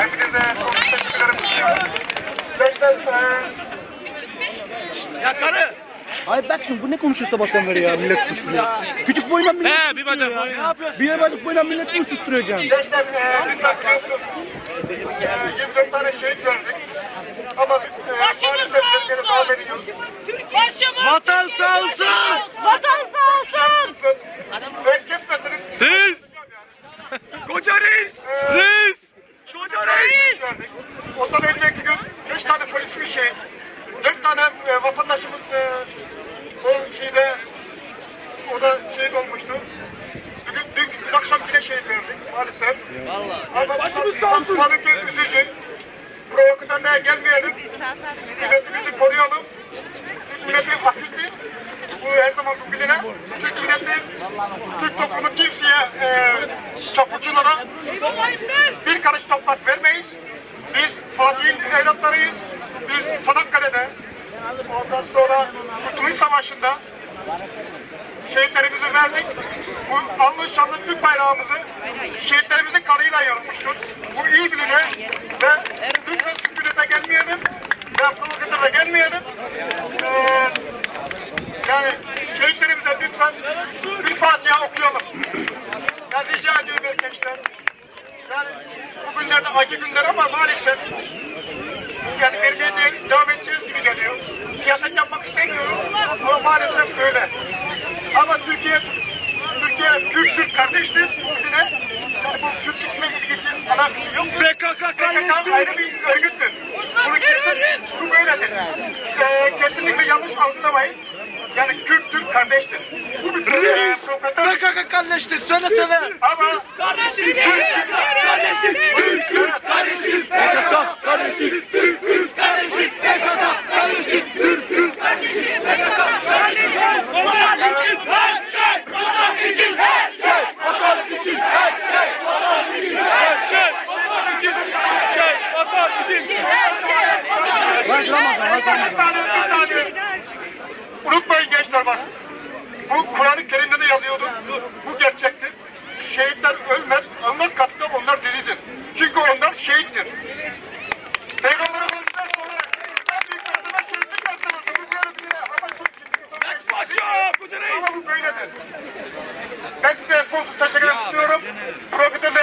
Hepinize çok teşekkür ederim. Ya karı. Hayır bak şimdi bu ne konuşuyor sabahtan beri ya millet susturuyor. Küçük boyundan millet He bir bacak boyuna. Ne yapıyorsun? Bir bacak boyundan millet mi susturacağım? gençler, e, lütfen biliyorsunuz. 24 tane şehit gördük. Ama biz e, Başımız sağ olsun. Başımız Vatan sağ olsun. Vatan sağ olsun. Reis. Koca reis. Reis. Gördük. Ondan önceki gün 5 tane polis bir şey, 4 tane e, vatandaşımız e, o şeyde o da şehit olmuştu. Bugün dün, dün akşam yine şehit verdik maalesef. Vallahi. Başımız sağ olsun. Tabii ki üzücü. Provokatörlere gelmeyelim. Milletimizi koruyalım. Türk milleti asittir. Bu her zaman bu biline. Türk Türk toplumu kimseye e, çapulculara bir karış toprak vermeyiz. Biz Fatih'in evlatlarıyız. Biz Çanakkale'de ondan sonra Kurtuluş Savaşı'nda şehitlerimizi verdik. Bu anlı şanlı Türk bayrağımızı şehitlerimizin kanıyla yorulmuştur. Bu iyi bilinir ve lütfen sükunete gelmeyelim ve provokatöre gelmeyelim. Ee, yani şehitlerimize lütfen bir Fatiha okuyalım. Ben rica ediyorum gençler. Yani bu günlerde acı günler ama maalesef yani vermeye de devam edeceğiz gibi geliyor. Siyaset yapmak istemiyorum ama maalesef öyle. Ama Türkiye Türkiye Kürt Türk kardeştir birbirine. Yani bu Kürtlükle ilgisi alakası yok. PKK PKK ayrı bir örgüttür. Bunu kesin, bu böyledir. Ee, kesinlikle yanlış algılamayın. Yani Kürt Türk kardeştir. Bu bir e, Reis ne kaka kardeştir? Söylesene. Ama kardeşlik kardeşlik Türk Türk. Kardeşlik PKK kardeşlik Türk Türk kardeşlik PKK kardeşlik Türk. Türk kardeşlik PKK kardeşlik Vatan için her şey. Vatan için her şey. Vatan için her şey. Vatan için her şey. Vatan için her şey. Vatan için her şey. Vatan için her şey. Unutmayın şehitler. Bu Kur'an-ı Kerim'de de yazıyordu. Bu gerçektir. Şehitler ölmez. Onlar katkı onlar diridir. Çünkü onlar şehittir. Peygamberimizden sonra en büyük kadına şehitlik yaptırıldı. Bu böyle bir ama çok Ama bu böyledir. Ben size en son teşekkür ediyorum. Profiterle